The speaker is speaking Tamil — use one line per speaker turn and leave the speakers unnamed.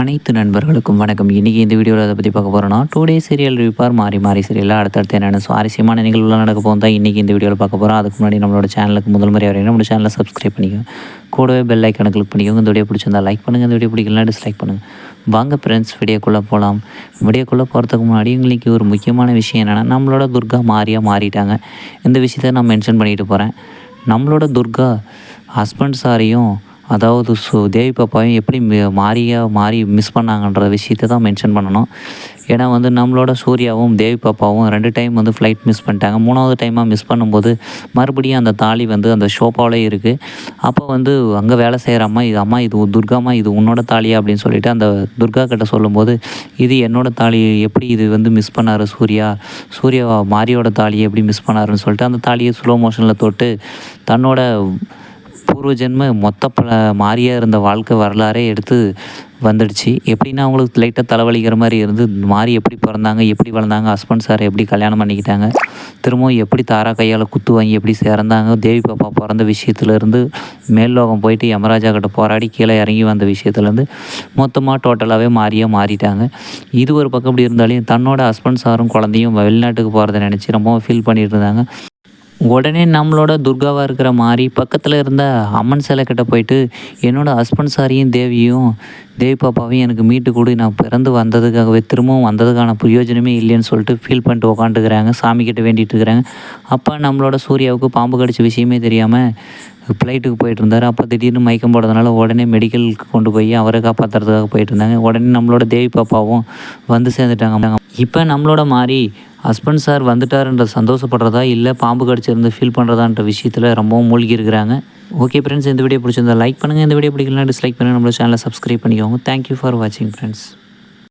அனைத்து நண்பர்களுக்கும் வணக்கம். இன்றைக்கி இந்த வீடியோவில் அதை பற்றி பார்க்க போகிறோன்னா டூ டே சீரியல் ரிப்பார் மாறி மாறி சீரியலாக அடுத்தடுத்து என்னென்ன சுவாரஸ்யமான நிகழ்வுலாம் நடக்க போகும் தான் இன்றைக்கி இந்த வீடியோவில் பார்க்க போகிறோம் அதுக்கு முன்னாடி நம்மளோட சேனலுக்கு முதல் முறை வரையும் நம்ம சேனலை சப்ஸ்கிரைப் பண்ணிக்கோங்க. கூடவே பெல் ஐக்கான கிளிக் பண்ணிக்கோங்க. இந்த வீடியோ பிடிச்சிருந்தா லைக் பண்ணுங்கள் இந்த வீடியோ பிடிக்கலாம் டிஸ்லைக் பண்ணுங்கள் வாங்க ஃப்ரெண்ட்ஸ் வீடியோக்குள்ளே போகலாம் வீடியோக்குள்ளே போகிறதுக்கு முன்னாடி எங்களுக்கு ஒரு முக்கியமான விஷயம் என்னென்னா நம்மளோட துர்கா மாறியாக மாறிட்டாங்க. இந்த விஷயத்த நான் மென்ஷன் பண்ணிட்டு போகிறேன் நம்மளோட துர்கா ஹஸ்பண்ட் சாரியும் அதாவது ஸோ தேவி பாப்பாவையும் எப்படி மாறியாக மாறி மிஸ் பண்ணாங்கன்ற விஷயத்தை தான் மென்ஷன் பண்ணணும். ஏன்னா வந்து நம்மளோட சூர்யாவும் தேவி பாப்பாவும் ரெண்டு டைம் வந்து ஃப்ளைட் மிஸ் பண்ணிட்டாங்க. மூணாவது டைமாக மிஸ் பண்ணும்போது மறுபடியும் அந்த தாலி வந்து அந்த ஷோப்பாவிலே இருக்குது அப்போ வந்து அங்கே வேலை செய்கிற அம்மா இது அம்மா இது துர்காம்மா இது உன்னோட தாலியா அப்படின்னு சொல்லிட்டு அந்த துர்கா கிட்ட சொல்லும்போது இது என்னோட தாலி எப்படி இது வந்து மிஸ் பண்ணார் சூர்யா? சூர்யா மாரியோட தாலியை எப்படி மிஸ் பண்ணாருன்னு சொல்லிட்டு அந்த தாலியை ஸ்லோ மோஷனில் தொட்டு தன்னோட பூர்வ ஜென்ம மொத்த பல மாறியாக இருந்த வாழ்க்கை வரலாறே எடுத்து வந்துடுச்சு. எப்படின்னா அவங்களுக்கு லைட்டாக தலைவலிக்கிற மாதிரி இருந்து மாறி எப்படி பிறந்தாங்க எப்படி வளர்ந்தாங்க ஹஸ்பண்ட் சார் எப்படி கல்யாணம் பண்ணிக்கிட்டாங்க திரும்பவும் எப்படி தாரா கையால் குத்து வாங்கி எப்படி சேர்ந்தாங்க தேவி பாப்பா பிறந்த விஷயத்துலேருந்து மேல்லோகம் போயிட்டு யமராஜா கிட்ட போராடி கீழே இறங்கி வந்த விஷயத்துலேருந்து மொத்தமாக டோட்டலாகவே மாறியாக மாறிட்டாங்க. இது ஒரு பக்கம் இப்படி இருந்தாலும் தன்னோட ஹஸ்பண்ட் சாரும் குழந்தையும் வெளிநாட்டுக்கு போகிறத நினச்சி ரொம்பவும் ஃபீல் பண்ணிட்டு இருந்தாங்க. உடனே நம்மளோட துர்காவாக இருக்கிற மாதிரி பக்கத்தில் இருந்த அம்மன் சிலை கிட்ட போயிட்டு என்னோடய ஹஸ்பண்ட் சாரியும் தேவியும் தேவி பாப்பாவையும் எனக்கு மீட்டு கொடு நான் பிறந்து வந்ததுக்காகவே திரும்பவும் வந்ததுக்கான பிரயோஜனமே இல்லைன்னு சொல்லிட்டு ஃபீல் பண்ணிட்டு உக்காந்துக்கிறாங்க சாமி வேண்டிகிட்டு இருக்கிறாங்க. அப்போ நம்மளோட சூர்யாவுக்கு பாம்பு கடிச்ச விஷயமே தெரியாமல் ஃப்ளைட்டுக்கு போயிட்டு இருந்தார். அப்போ திடீர்னு மயக்கம் போடுறதுனால உடனே மெடிக்கலுக்கு கொண்டு போய் அவரை காப்பாற்றுறதுக்காக போயிட்டு இருந்தாங்க. உடனே நம்மளோட தேவி பாப்பாவும் வந்து சேர்ந்துட்டாங்க. இப்போ நம்மளோட மாதிரி ஹஸ்பண்ட் சார் வந்துட்டாருன்ற சந்தோஷப்படுறதா இல்லை பாம்பு கடிச்சிருந்து ஃபீல் பண்ணுறதான்ற விஷயத்தில் ரொம்பவும் மூழ்கி இருக்கிறாங்க. ஓகே ஃப்ரெண்ட்ஸ் இந்த வீடியோ பிடிச்சிருந்தா லைக் பண்ணுங்கள் இந்த வீடியோ பிடிக்கலாம் டிஸ்லைக் பண்ணுங்கள் நம்மளோட சேனலை சப்ஸ்கிரைப் பண்ணிக்கோங்க. தேங்க்யூ ஃபார் வாட்சிங் ஃப்ரெண்ட்ஸ்